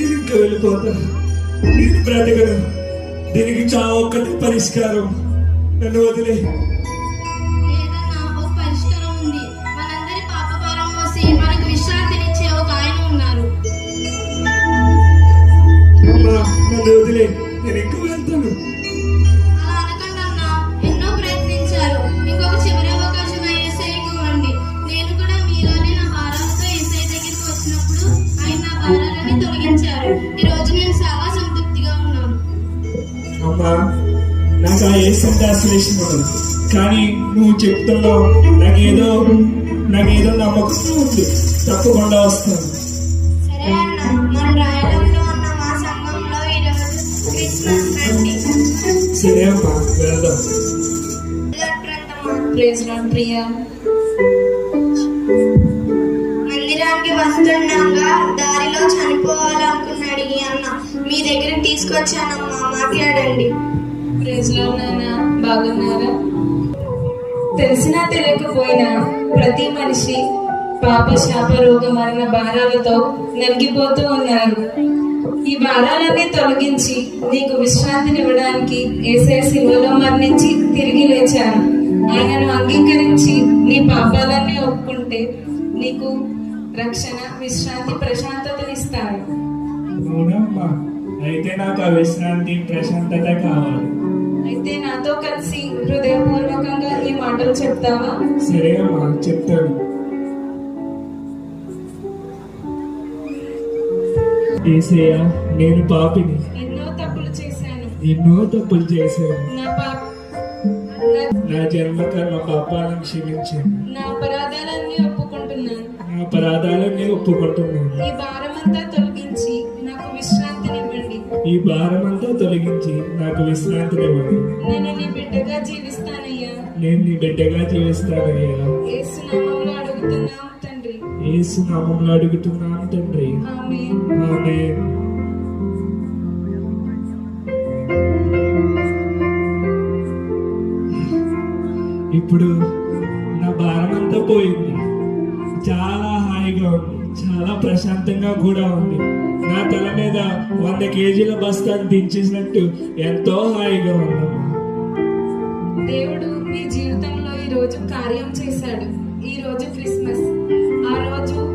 నేను ఇంకా వెళ్ళిపోతాను నేను బ్రతకను దీనికి చావు ఒక్కటి పరిష్కారం. నన్ను వదిలే. నన్ను వదిలే. నేను ఇంకా వెళ్తాను. నాకు ఆ ఇష్టం ఉండదు కానీ నువ్వు చెప్తున్నావు నాకేదో నాకేదో నమ్మకం ఉంది. తప్పకుండా వస్తాను. సరే అమ్మా వెళ్దాం. ప్రియా. మందిరానికి వస్తుండగా మీ దగ్గర తీసుకొచ్చానమ్మా మాట్లాడండి. ప్రేజ్ నాన్న బాగున్నారా? తెలిసినా తెలియకపోయినా ప్రతి మనిషి పాప శాప రోగ మరణ భారాలతో నలిగిపోతూ ఉన్నారు. ఈ భారాలన్నీ తొలగించి నీకు విశ్రాంతినివ్వడానికి ఏసే శిలువలో మరణించి తిరిగి లేచాను. ఆయనను అంగీకరించి నీ పాపాలన్నీ ఒప్పుకుంటే నీకు రక్షణ విశ్రాంతి అయితే నాకు ఆ విశ్రాంతి ప్రశాంతత కావాలి. అయితే నాతో కలిసి హృదయపూర్వకంగా ఈ మాటలు చెప్తావా? సరే అమ్మా చెప్తాను. ఏసయ్య నేను పాపిని. ఎన్నో తప్పులు చేశాను. ఎన్నో తప్పులు చేశాను. నా పాప నా- నా జన్మ కర్మ పాపాలను క్షమించాను. నా అపరాధాలన్నీ ఒప్పుకుంటున్నాను. నా అపరాధాలన్నీ ఒప్పుకుంటున్నాను. భారమంతా తొలగించి నాకు విశ్రాంతినివ్వండి నేను నీ బిడ్డగా జీవిస్తానయ్యా. నేను నీ బిడ్డగా జీవిస్తానయ్యా. ఏసు అడుగుతున్నాం తండ్రి. నామంలో అడుగుతున్నాను తండ్రి. ఆమేన్. ఇప్పుడు నా భారం అంతా పోయింది. చాలా హాయిగా ఉంది. చాలా ప్రశాంతంగా కూడా ఉంది. నా తల మీద వంద కేజీల బస్తాను దించేసినట్టు ఎంతో హాయిగా ఉందమ్మా దేవుడు మీ జీవితంలో ఈ రోజు కార్యం చేశాడు. ఈ రోజు క్రిస్మస్. ఆ రోజు